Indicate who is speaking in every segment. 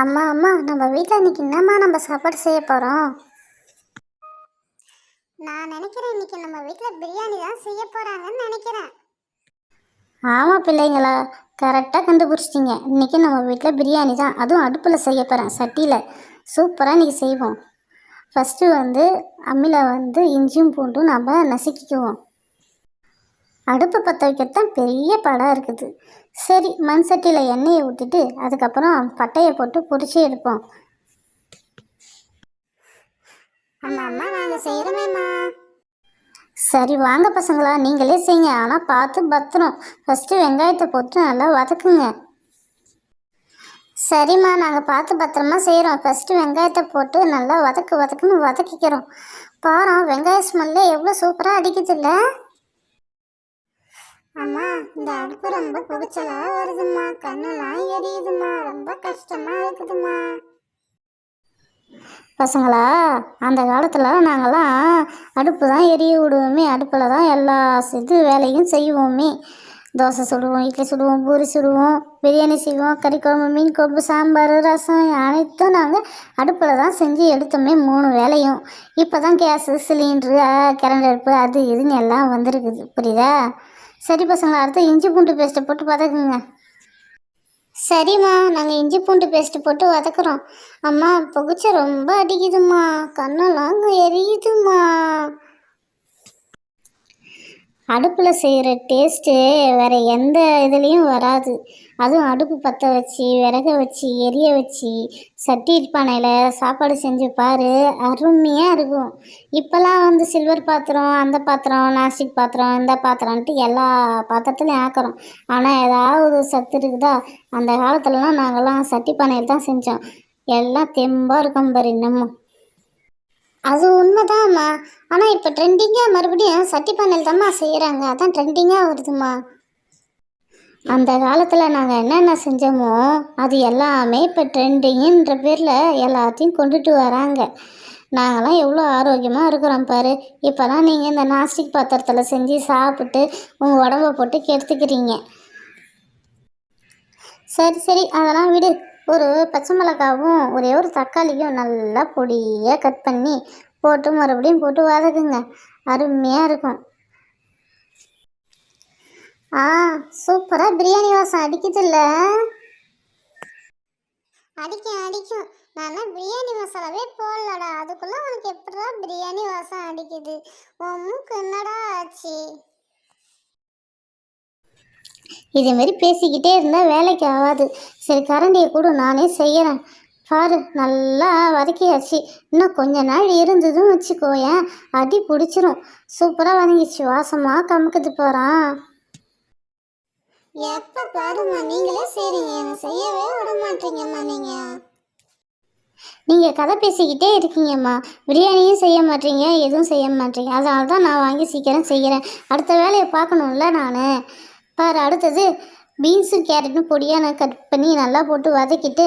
Speaker 1: அம்மா அம்மா நம்ம வீட்டில் இன்னைக்கு என்னம்மா நம்ம சாப்பாடு செய்ய போகிறோம் நான் நினைக்கிறேன் இன்னைக்கு நம்ம வீட்டில் பிரியாணி தான் செய்ய போகிறாங்கன்னு நினைக்கிறேன். ஆமாம் பிள்ளைங்களா கரெக்டாக கண்டுபிடிச்சிட்டிங்க. இன்றைக்கி நம்ம வீட்டில் பிரியாணி தான். அதுவும் அடுப்பில் செய்ய போகிறேன் சட்டியில். சூப்பராக இன்றைக்கி செய்வோம். ஃபஸ்ட்டு வந்து அம்மியில் வந்து இஞ்சியும் பூண்டும் நம்ம நசுக்கிக்குவோம். அடுப்பு பற்ற வைக்கிறதான் பெரிய படம் இருக்குது. சரி மண் சட்டியில் எண்ணெயை ஊற்றிட்டு அதுக்கப்புறம் பட்டையை போட்டு பொரிச்சு எடுப்போம். அம்மா நாங்கள் செய்கிறோமேம்மா சரி வாங்க பசங்களா நீங்களே செய்யுங்க. ஆனால் பார்த்து பத்திரம். ஃபஸ்ட்டு வெங்காயத்தை போட்டு நல்லா வதக்குங்க. சரிம்மா நாங்கள் பார்த்து பத்திரமா செய்கிறோம் ஃபஸ்ட்டு வெங்காயத்தை போட்டு நல்லா வதக்கு வதக்குன்னு வதக்கிக்கிறோம். பாரம் வெங்காய ஸ்மெல்லே எவ்வளோ சூப்பராக அடிக்குதுல்ல? அம்மா இந்த அடுப்பு ரொம்ப புடிச்சலா வருதும்மா. கண்ணெல்லாம் எரியுதும்மா. ரொம்ப கஷ்டமா இருக்குதும்மா. பசங்களா அந்த காலத்தில் நாங்கள்லாம் அடுப்பு தான் எரிய விடுவோமே. அடுப்பில் தான் எல்லா இது வேலையும் செய்வோமே. தோசை சுடுவோம் இட்லி சுடுவோம் பூரி சுடுவோம் பிரியாணி செய்வோம் கறி குழம்பு மீன் குழம்பு சாம்பார் ரசம் அனைத்தும் நாங்கள் அடுப்பில் தான் செஞ்சு எடுத்தோமே மூணு வேலையும். இப்போ தான் கேஸு சிலிண்ட்ரு கரண்ட் அடுப்பு அது இதுன்னு எல்லாம் வந்திருக்குது. புரியுதா? சரி பசங்களா அடுத்து இஞ்சி பூண்டு பேஸ்ட்டை போட்டு வதக்குங்க. சரிம்மா நாங்கள் இஞ்சி பூண்டு பேஸ்ட்டு போட்டு வதக்குறோம். அம்மா புகுச்ச ரொம்ப அடிக்குதும்மா. கண்ணெல்லாம் எரியுதும்மா. அடுப்பில் செய்கிற டேஸ்ட்டு வேறு எந்த இதுலேயும் வராது. அதுவும் அடுப்பு பற்ற வச்சு விறக வச்சு எரிய வச்சு சட்டி பானையில் சாப்பாடு செஞ்சு பாரு. அருமையாக இருக்கும். இப்போல்லாம் வந்து சில்வர் பாத்திரம் அந்த பாத்திரம் நாஸ்டிக் பாத்திரம் இந்த பாத்திரம்ன்ட்டு எல்லா பாத்திரத்துலையும் ஆக்குறோம். ஆனால் ஏதாவது சத்து இருக்குதா? அந்த காலத்துலலாம் நாங்கள்லாம் சட்டி பானையில் தான் செஞ்சோம். எல்லாம் தெம்பாக இருக்கும் பாரு இன்னமும். அது உண்மைதாம்மா. ஆனால் இப்போ ட்ரெண்டிங்காக மறுபடியும் சட்டி பானையில் தான்மா செய்கிறாங்க அதான் ட்ரெண்டிங்காக வருதுமா அந்த காலத்தில் நாங்கள் என்னென்ன செஞ்சோமோ அது எல்லாமே இப்போ ட்ரெண்டிங்குன்ற பேரில் எல்லாத்தையும் கொண்டுட்டு வராங்க. நாங்களாம் எவ்வளோ ஆரோக்கியமாக இருக்கிறோம் பாரு. இப்போலாம் நீங்கள் இந்த நாஸ்டிக் பாத்திரத்தில் செஞ்சு சாப்பிட்டு உங்கள் உடம்ப போட்டு கெடுத்துக்கிறீங்க. சரி சரி அதெல்லாம் விடு. ஒரு பச்சை மிளகாவும் ஒரே ஒரு தக்காளியும் நல்லா பொடியாக கட் பண்ணி போட்டு மறுபடியும் போட்டு வதக்குங்க. அருமையாக இருக்கும். ஆ சூப்பராக பிரியாணி வாசம் அடிக்குதுல்ல? அடிக்கும் அடிக்கும். நான் பிரியாணி மசாலாவே போடலடா. அதுக்குள்ளே உனக்கு எப்படிடா பிரியாணி வாசம் அடிக்குது? உன் மூக்கு என்னடா ஆச்சு? இதே மாதிரி பேசிக்கிட்டே இருந்தால் வேலைக்கு ஆகாது. சரி கரண்டியை கூட நானே செய்கிறேன் பாரு நல்லா வதக்கியாச்சு. இன்னும் கொஞ்ச நாள் இருந்ததும் வச்சுக்கோயேன். அடி பிடிச்சிரும். சூப்பராக வதங்கிச்சு. வாசமாக கமுக்குது போகிறான் எப்போ பாருமா நீங்களே சரிங்க என்ன செய்யவே விட மாட்டீங்கம்மா நீங்கள் நீங்கள் கதை பேசிக்கிட்டே இருக்கீங்கம்மா. பிரியாணியும் செய்ய மாட்டீங்க எதுவும் செய்ய மாட்டீங்க. அதனால தான் நான் வாங்கி சீக்கிரம் செய்கிறேன் அடுத்த வேலையை பார்க்கணும்ல நான். பாரு அடுத்தது பீன்ஸும் கேரட்டும் பொடியாக நான் கட் பண்ணி நல்லா போட்டு வதக்கிட்டு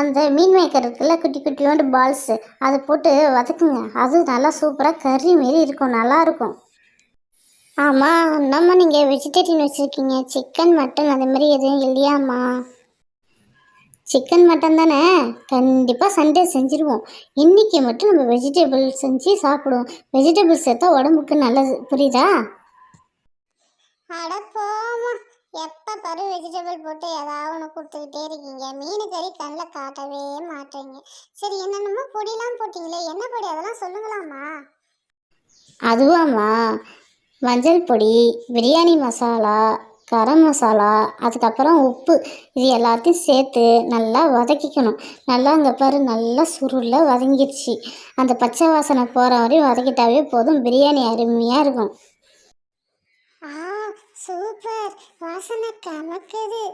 Speaker 1: அந்த மீன் மேக்கர் இருக்குல்ல குட்டி குட்டியோண்டு பால்ஸு அதை போட்டு வதக்குங்க. அது நல்லா சூப்பராக கறி மாரி இருக்கும். நல்லாயிருக்கும் ஆமாம் என்னம்மா நீங்கள் வெஜிடேரியன் வச்சுருக்கீங்க. சிக்கன் மட்டன் அது மாதிரி எதுவும் இல்லையாம்மா? சிக்கன் மட்டன் தானே? கண்டிப்பாக சண்டே செஞ்சுருவோம். இன்றைக்கி மட்டும் நம்ம வெஜிடபிள் செஞ்சு சாப்பிடுவோம். வெஜிடபிள் சேர்த்தா உடம்புக்கு நல்லது. புரியுதா? அட போமா எப்போ பாரு வெஜிடபிள் போட்டு ஏதாவது ஒன்று கொடுத்துக்கிட்டே இருக்கீங்க. மீன் கறி கண்ணில் காட்டவே மாட்டீங்க. சரி என்னென்னமோ பொடியெலாம் போட்டிங்களே. என்ன பொடி? அதெல்லாம் சொல்லுங்களாம்மா. அதுவாம்மா. மஞ்சள் பொடி பிரியாணி மசாலா கரம் மசாலா அதுக்கப்புறம் உப்பு இது எல்லாத்தையும் சேர்த்து நல்லா வதக்கிக்கணும். நல்லா அங்கே பாரு நல்லா சுருளில் வதங்கிடுச்சு அந்த பச்சை வாசனை போகிற வரையும் வதக்கிட்டாவே போதும். பிரியாணி அருமையாக இருக்கும். ஆ சூப்பர். வாசனை கமக்குது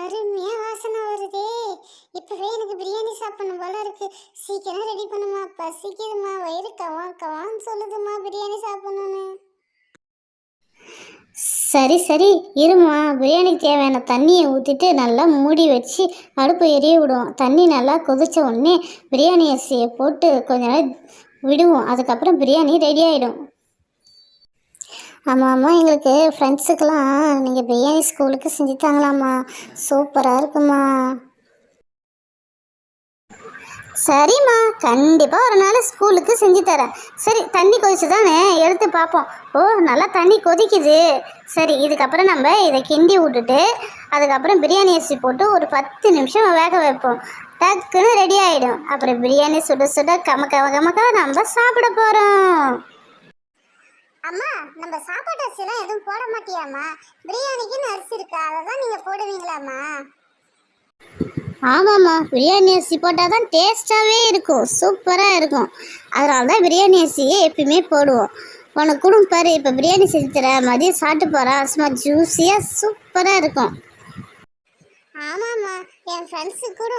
Speaker 1: அருமையாக வாசனை வருதே. இப்போவே எனக்கு பிரியாணி சாப்பிடணும் போல இருக்கு. சீக்கிரம் ரெடி பண்ணுமா? பசிக்குதுமா. வயிறு கவா கவான்னு சொல்லுதுமா பிரியாணி சாப்பிடணும்னு. சரி சரி இருமா. பிரியாணிக்கு தேவையான தண்ணியை ஊற்றிட்டு நல்லா மூடி வச்சு அடுப்பு எரிய விடுவோம். தண்ணி நல்லா கொதித்த உடனே பிரியாணி அரிசியை போட்டு கொஞ்ச நேரம் விடுவோம். அதுக்கப்புறம் பிரியாணி ரெடி ஆகிடும் ஆமாம் ஆமாம் எங்களுக்கு ஃப்ரெண்ட்ஸுக்கெல்லாம் நீங்கள் பிரியாணி ஸ்கூலுக்கு செஞ்சு தாங்களாம்மா சூப்பராக இருக்குமா சரிம்மா கண்டிப்பாக ஒரு நாள் ஸ்கூலுக்கு செஞ்சு தரேன். சரி தண்ணி கொதிச்சு தானே எடுத்து பார்ப்போம். ஓ நல்லா தண்ணி கொதிக்குது. சரி இதுக்கப்புறம் நம்ம இதை கிண்டி விட்டுட்டு அதுக்கப்புறம் பிரியாணி அரிசி போட்டு ஒரு பத்து நிமிஷம் வேக வைப்போம். டக்குன்னு ரெடி ஆகிடும் அப்புறம் பிரியாணி சுட சுட கம கம கமக்கா நம்ம சாப்பிட போகிறோம்
Speaker 2: அம்மா நம்ம சாப்பாட்டு அரிசிலாம் எதுவும் போட மாட்டியாம்மா? பிரியாணிக்குன்னு அரிசி இருக்கா? அதை தான் நீங்கள் போடுவீங்களாம்மா?
Speaker 1: ஆமாம்மா பிரியாணி அரிசி போட்டால் தான் டேஸ்ட்டாகவே இருக்கும் சூப்பராக இருக்கும். அதனால தான் பிரியாணி அரிசியே எப்பயுமே போடுவோம். உனக்கு கூட பாரு இப்போ பிரியாணி செஞ்சு தர மதியம் சாப்பிட்டு போகிறா சும்மா ஜூஸியாக சூப்பராக இருக்கும்.
Speaker 2: ஆமாம்மா என் ஃப்ரெண்ட்ஸு கூட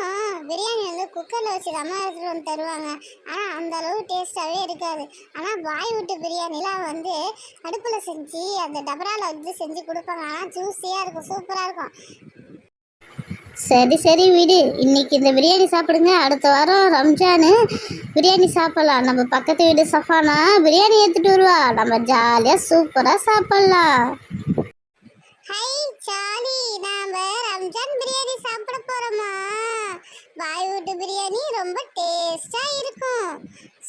Speaker 2: பிரியாணி வந்து குக்கரில் வச்சு அம்மா எடுத்துகிட்டு வந்து தருவாங்க. ஆனால் அந்த அளவு டேஸ்ட்டாகவே இருக்காது. ஆனால் பாய் விட்டு பிரியாணிலாம் வந்து அடுப்பில் செஞ்சு அந்த டபராவில் வந்து செஞ்சு கொடுப்பாங்க. ஆனால் ஜூஸியாக இருக்கும் சூப்பராக இருக்கும்.
Speaker 1: சரி சரி விடு. இன்னைக்கு இந்த பிரியாணி சாப்பிடுங்க. அடுத்த வாரம் ரம்ஜானு. பிரியாணி சாப்பிட்லாம். நம்ம பக்கத்து வீடு சஃபானா பிரியாணி எடுத்துகிட்டு வருவா. நம்ம ஜாலியாக சூப்பராக சாப்பிட்லாம்.
Speaker 2: ஹை சாலி நாம ரம்ஜான் பிரியாணி சாப்பிட போறோமா? வாய் வீட்டு பிரியாணி ரொம்ப டேஸ்டா இருக்கும்.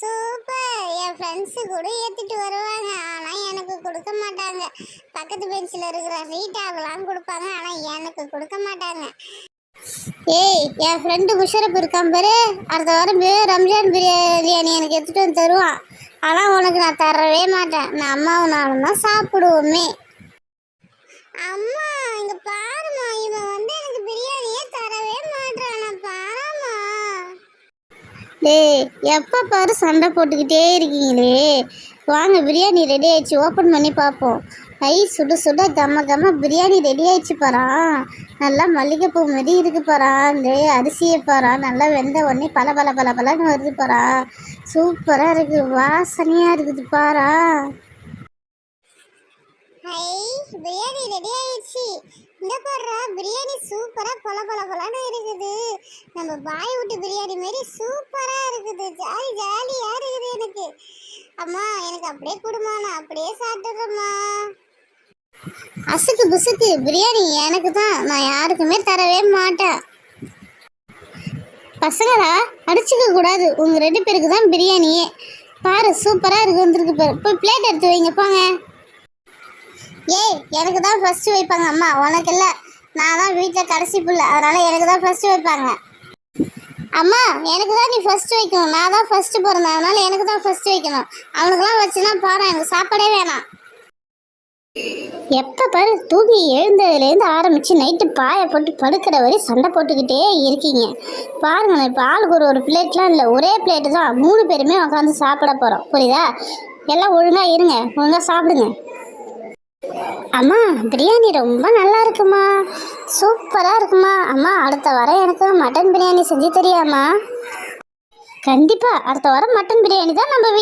Speaker 2: சூப்பர். என் ஃப்ரெண்ட்ஸு கூட ஏற்றிட்டு வருவாங்க. ஆனால் எனக்கு கொடுக்க மாட்டாங்க. பக்கத்து பெஞ்சில் இருக்கிற ரீட்டாவெல்லாம் கொடுப்பாங்க. ஆனால் எனக்கு கொடுக்க மாட்டாங்க.
Speaker 1: ஏய் என் ஃப்ரெண்டு முஷரப் இருக்கான் பாரு. அடுத்த வாரம் ரம்ஜான் பிரியாணி எனக்கு எடுத்துகிட்டு வந்து தருவான். ஆனால் உனக்கு நான் தரவே மாட்டேன். நான் அம்மாவும் நானும் தான் சாப்பிடுவோமே.
Speaker 2: அம்மா இங்கே பாருமா இவன் வந்து எனக்கு பிரியாணியே தரவே மாட்டானா பாருமா?
Speaker 1: டேய் எப்போ பாரு சண்டை போட்டுக்கிட்டே இருக்கீங்களே. வாங்க பிரியாணி ரெடி ஆயிடுச்சு. ஓப்பன் பண்ணி பார்ப்போம். ஐ சுட சுட கம்ம கம்ம பிரியாணி ரெடி ஆயிடுச்சு பாரா. நல்லா மல்லிகைப்பூ மாரி இருக்கு பாரா. இந்த அரிசியை பாரா. நல்லா வெந்த உடனே பல பல பல பலன்னு வருது பாரா. சூப்பராக இருக்கு. வாசனையாக இருக்குது பாரா.
Speaker 2: ஹை பிரியாணி ரெடி ஆயிடுச்சு. இந்த பாடுறா பிரியாணி சூப்பராக பொல பொல பொலன்னு இருக்குது. நம்ம பாய் விட்டு பிரியாணி மாரி சூப்பராக இருக்குது. ஜாலி ஜாலியாக இருக்குது எனக்கு. அம்மா எனக்கு அப்படியே கொடுமா. நான் அப்படியே சாப்பிட்டுறேம்மா
Speaker 1: அசுக்கு புசுக்கு பிரியாணி எனக்கு தான் நான் யாருக்குமே தரவே மாட்டேன். பசங்களா அடிச்சுக்க கூடாது. உங்க ரெண்டு பேருக்கு தான் பிரியாணியே பாரு சூப்பரா இருக்கு வந்திருக்கு பாரு. போய் பிளேட் எடுத்து வைங்க போங்க. ஏய் எனக்கு தான் ஃபர்ஸ்ட் வைப்பாங்க அம்மா. உனக்கு இல்லை நான் தான் வீட்டில் கடைசி புள்ள. அதனால எனக்கு தான் ஃபர்ஸ்ட் வைப்பாங்க. அம்மா எனக்கு தான் நீ ஃபர்ஸ்ட் வைக்கணும். நான் தான் ஃபர்ஸ்ட் பிறந்தேன் அதனால எனக்கு தான் ஃபர்ஸ்ட் வைக்கணும். அவனுக்குலாம் வச்சுன்னா பாரு எனக்கு சாப்பாடே வேணாம். எப்போ பாரு தூங்கி எழுந்ததுலேருந்து ஆரம்பித்து நைட்டு பாயை போட்டு படுக்கிற வரை சண்டை போட்டுக்கிட்டே இருக்கீங்க. பாருங்களேன் இப்போ ஆளுக்கு ஒரு ஒரு பிளேட்லாம் இல்லை ஒரே பிளேட்டு தான். மூணு பேருமே உட்காந்து சாப்பிட போகிறோம் புரியுதா? எல்லாம் ஒழுங்காக இருங்க ஒழுங்காக சாப்பிடுங்க. அம்மா பிரியாணி ரொம்ப நல்லா இருக்குமா? சூப்பராக இருக்குமா? அம்மா அடுத்த வாரம் எனக்கு மட்டன் பிரியாணி செஞ்சு தெரியாமா? கண்டிப்பாக அடுத்த வாரம் மட்டன் பிரியாணி தான் நம்ம வீட்டில்